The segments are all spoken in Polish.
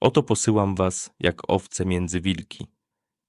oto posyłam was jak owce między wilki.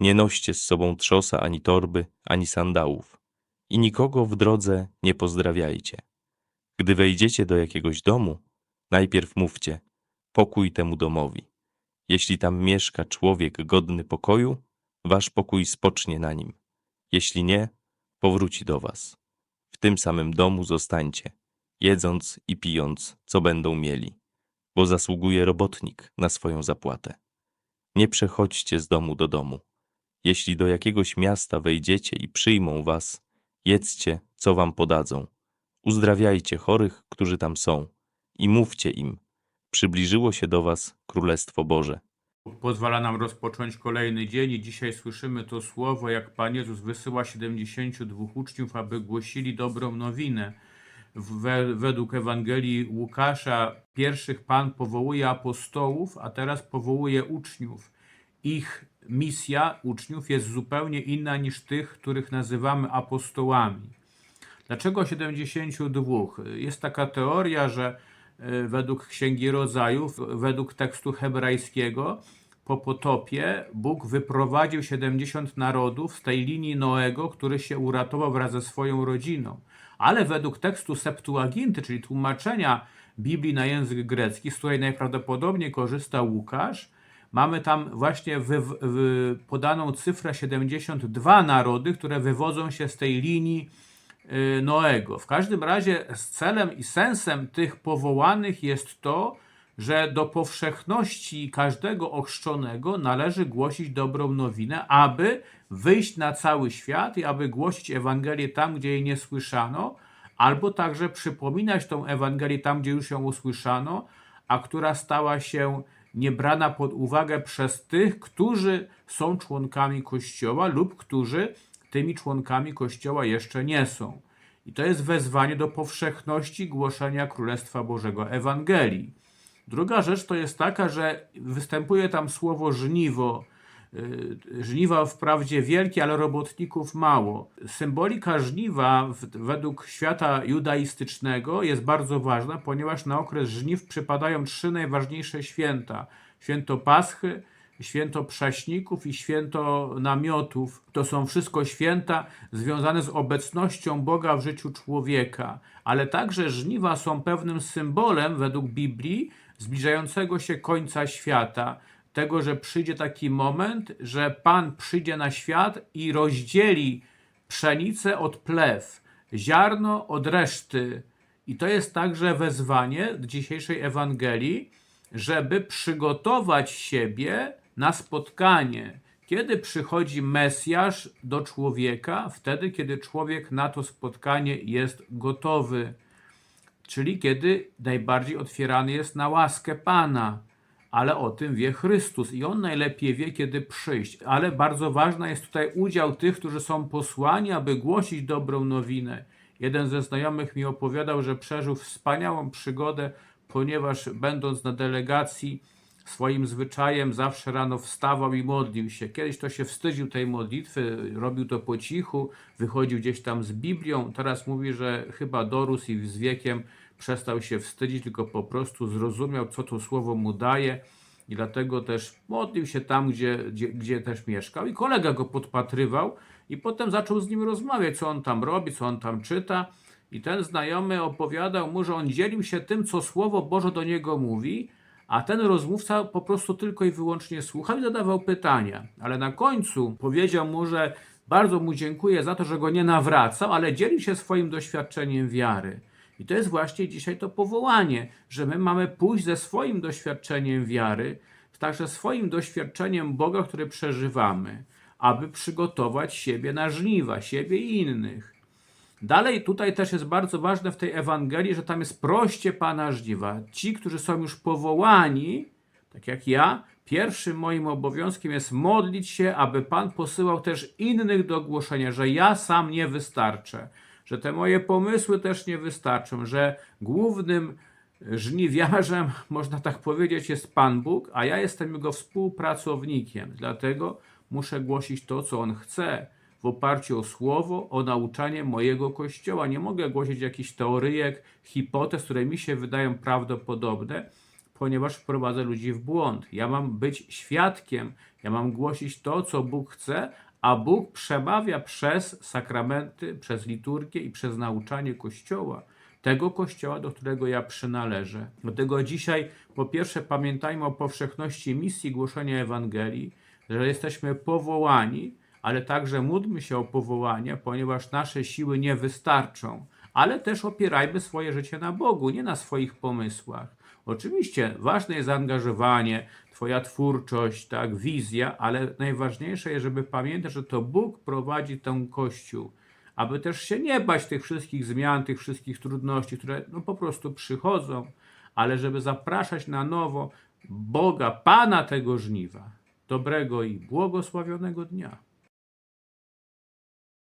Nie noście z sobą trzosa ani torby, ani sandałów i nikogo w drodze nie pozdrawiajcie. Gdy wejdziecie do jakiegoś domu, najpierw mówcie pokój temu domowi. Jeśli tam mieszka człowiek godny pokoju, wasz pokój spocznie na nim. Jeśli nie, powróci do was. W tym samym domu zostańcie, jedząc i pijąc, co będą mieli, bo zasługuje robotnik na swoją zapłatę. Nie przechodźcie z domu do domu. Jeśli do jakiegoś miasta wejdziecie i przyjmą was, jedzcie, co wam podadzą. Uzdrawiajcie chorych, którzy tam są, i mówcie im: Przybliżyło się do was Królestwo Boże. pozwala nam rozpocząć kolejny dzień i dzisiaj słyszymy to słowo, jak Pan Jezus wysyła 72 uczniów, aby głosili dobrą nowinę. We, według Ewangelii Łukasza pierwszych Pan powołuje apostołów, a teraz powołuje uczniów. Ich misja uczniów jest zupełnie inna niż tych, których nazywamy apostołami. Dlaczego 72? Jest taka teoria, że e, według Księgi Rodzajów, według tekstu hebrajskiego, po potopie Bóg wyprowadził 70 narodów z tej linii Noego, który się uratował wraz ze swoją rodziną. Ale według tekstu Septuaginty, czyli tłumaczenia Biblii na język grecki, z której najprawdopodobniej korzysta Łukasz, mamy tam właśnie wy, wy, podaną cyfrę 72 narody, które wywodzą się z tej linii y, Noego. W każdym razie z celem i sensem tych powołanych jest to, że do powszechności każdego ochrzczonego należy głosić dobrą nowinę, aby wyjść na cały świat i aby głosić Ewangelię tam, gdzie jej nie słyszano, albo także przypominać tą Ewangelię tam, gdzie już ją usłyszano, a która stała się niebrana pod uwagę przez tych, którzy są członkami Kościoła lub którzy tymi członkami Kościoła jeszcze nie są. I to jest wezwanie do powszechności głoszenia Królestwa Bożego Ewangelii. Druga rzecz to jest taka, że występuje tam słowo żniwo. Yy, Żniwa wprawdzie wielkie, ale robotników mało. Symbolika żniwa według świata judaistycznego jest bardzo ważna, ponieważ na okres żniw przypadają trzy najważniejsze święta: święto Paschy, święto Prześników i święto Namiotów. To są wszystko święta związane z obecnością Boga w życiu człowieka, ale także żniwa są pewnym symbolem według Biblii zbliżającego się końca świata. Tego, że przyjdzie taki moment, że Pan przyjdzie na świat i rozdzieli pszenicę od plew, ziarno od reszty. I to jest także wezwanie dzisiejszej Ewangelii, żeby przygotować siebie na spotkanie. Kiedy przychodzi Mesjasz do człowieka? Wtedy, kiedy człowiek na to spotkanie jest gotowy, czyli kiedy najbardziej otwierany jest na łaskę Pana. Ale o tym wie Chrystus i on najlepiej wie, kiedy przyjść. Ale bardzo ważny jest tutaj udział tych, którzy są posłani, aby głosić dobrą nowinę. Jeden ze znajomych mi opowiadał, że przeżył wspaniałą przygodę, ponieważ będąc na delegacji, swoim zwyczajem zawsze rano wstawał i modlił się. Kiedyś to się wstydził tej modlitwy, robił to po cichu, wychodził gdzieś tam z Biblią. Teraz mówi, że chyba dorósł i z wiekiem przestał się wstydzić, tylko po prostu zrozumiał, co to słowo mu daje. I dlatego też modlił się tam, gdzie, gdzie, gdzie też mieszkał. I kolega go podpatrywał, i potem zaczął z nim rozmawiać, co on tam robi, co on tam czyta. I ten znajomy opowiadał mu, że on dzielił się tym, co Słowo Boże do niego mówi, a ten rozmówca po prostu tylko i wyłącznie słuchał i zadawał pytania. Ale na końcu powiedział mu, że bardzo mu dziękuję za to, że go nie nawracał, ale dzielił się swoim doświadczeniem wiary. I to jest właśnie dzisiaj to powołanie, że my mamy pójść ze swoim doświadczeniem wiary, także swoim doświadczeniem Boga, które przeżywamy, aby przygotować siebie na żniwa, siebie i innych. Dalej tutaj też jest bardzo ważne w tej Ewangelii, że tam jest proście Pana żniwa. Ci, którzy są już powołani, tak jak ja, pierwszym moim obowiązkiem jest modlić się, aby Pan posyłał też innych do głoszenia, że ja sam nie wystarczę, że te moje pomysły też nie wystarczą, że głównym żniwiarzem, można tak powiedzieć, jest Pan Bóg, a ja jestem jego współpracownikiem. Dlatego muszę głosić to, co on chce, w oparciu o słowo, o nauczanie mojego kościoła. Nie mogę głosić jakichś teoryjek, hipotez, które mi się wydają prawdopodobne, ponieważ wprowadzę ludzi w błąd. Ja mam być świadkiem, ja mam głosić to, co Bóg chce, a Bóg przemawia przez sakramenty, przez liturgię i przez nauczanie Kościoła. Tego Kościoła, do którego ja przynależę. Dlatego dzisiaj, po pierwsze, pamiętajmy o powszechności misji głoszenia Ewangelii, że jesteśmy powołani, ale także módlmy się o powołanie, ponieważ nasze siły nie wystarczą. Ale też opierajmy swoje życie na Bogu, nie na swoich pomysłach. Oczywiście ważne jest zaangażowanie, Twoja twórczość, tak, wizja, ale najważniejsze jest, żeby pamiętać, że to Bóg prowadzi ten Kościół. Aby też się nie bać tych wszystkich zmian, tych wszystkich trudności, które no, po prostu przychodzą, ale żeby zapraszać na nowo Boga, Pana tego żniwa. Dobrego i błogosławionego dnia.